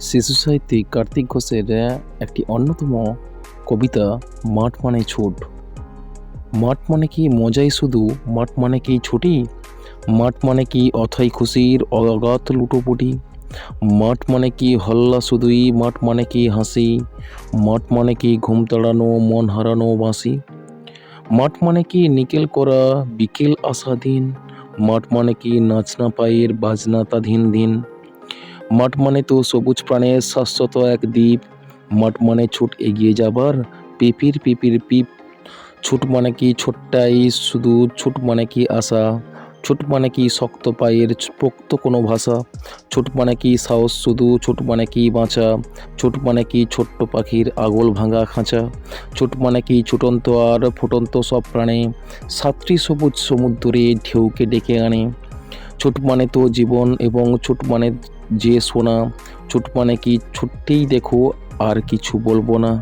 শিশু সাহিত্যিক কার্তিক ঘোষের একটি অন্যতম কবিতা, মাঠ মানে ছোট। মাঠ মানে কি মজাই শুধু? মাঠ মানে কি ছুটি? মাঠ মানে কি অথাই খুশির অগাধ লুটোপুটি? মাঠ মানে কি হল্লা শুধুই? মাঠ মানে কি হাসি? মাঠ মানে কি ঘুম তাড়ানো, মন হারানো বাঁশি? মাঠ মানে কি নিকেল করা, বিকেল আসা দিন মাঠ মানে কি নাচনা পায়ের বাজনা তা দিন দিন? মাঠ মানে তো সবুজ প্রাণের শাশ্বত এক দ্বীপ। মাঠ মানে ছুট এগিয়ে যাবার পিপির পিপির পিপ। ছুট মানে কি ছোট্টাই শুধু, ছুট মানে কি আশা? ছুট মানে কি শক্ত পায়ের পোক্ত কোনো ভাষা? ছুট মানে কি সাহস শুধু, ছুট মানে কি বাঁচা? ছুট মানে কি ছোট্ট পাখির আগল ভাঙা খাঁচা? ছুট মানে কি ছুটন্ত আর ফুটন্ত সব প্রাণে? সাতটি সবুজ সমুদ্রে ঢেউকে ডেকে আনে। ছুট মানে তো জীবন এবং ছুট মানে যে সোনা, ছুট মানে কি ছুটতেই দেখো আর কিছু বলব না।